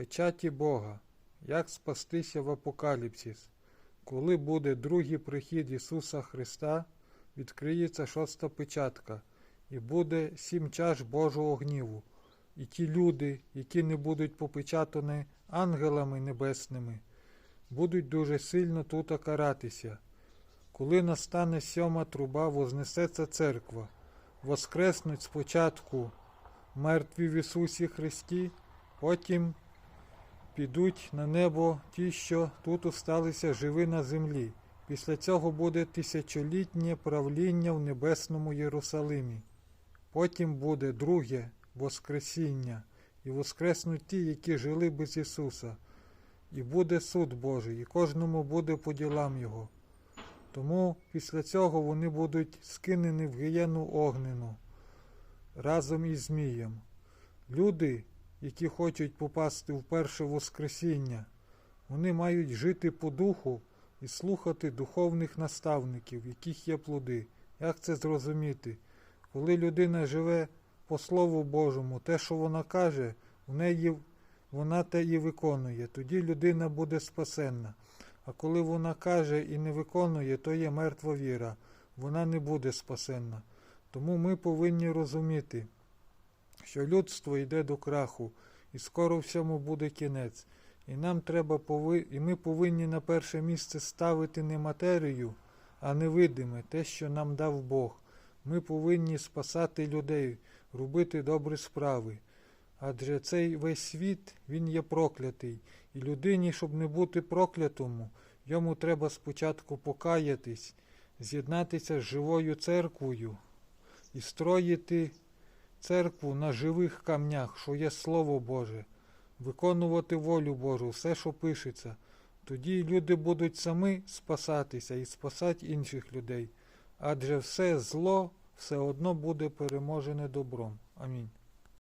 Печаті Бога. Як спастися в Апокаліпсис? Коли буде другий прихід Ісуса Христа, відкриється шоста печатка, і буде сім чаш Божого гніву. І ті люди, які не будуть попечатані ангелами небесними, будуть дуже сильно тут каратися. Коли настане сьома труба, вознесеться церква, воскреснуть спочатку мертві в Ісусі Христі, потім підуть на небо ті, що тут осталися живі на землі. Після цього буде тисячолітнє правління в небесному Єрусалимі. Потім буде друге Воскресіння, і воскреснуть ті, які жили без Ісуса. І буде суд Божий, і кожному буде по ділам Його. Тому після цього вони будуть скинені в гієну огнену разом із Змієм. Люди, які хочуть попасти в перше Воскресіння, вони мають жити по духу і слухати духовних наставників, яких є плоди. Як це зрозуміти? Коли людина живе по Слову Божому, те, що вона каже, в неї вона те і виконує. Тоді людина буде спасенна. А коли вона каже і не виконує, то є мертва віра, вона не буде спасенна. Тому ми повинні розуміти, що людство йде до краху, і скоро всьому буде кінець. І нам треба пови... і ми повинні на перше місце ставити не матерію, а невидиме, те, що нам дав Бог. Ми повинні спасати людей, робити добрі справи. Адже цей весь світ, він є проклятий, і людині, щоб не бути проклятому, йому треба спочатку покаятись, з'єднатися з живою церквою і строїти церкву на живих камнях, що є Слово Боже, виконувати волю Божу, все, що пишеться. Тоді люди будуть самі спасатися і спасати інших людей, адже все зло все одно буде переможене добром. Амінь.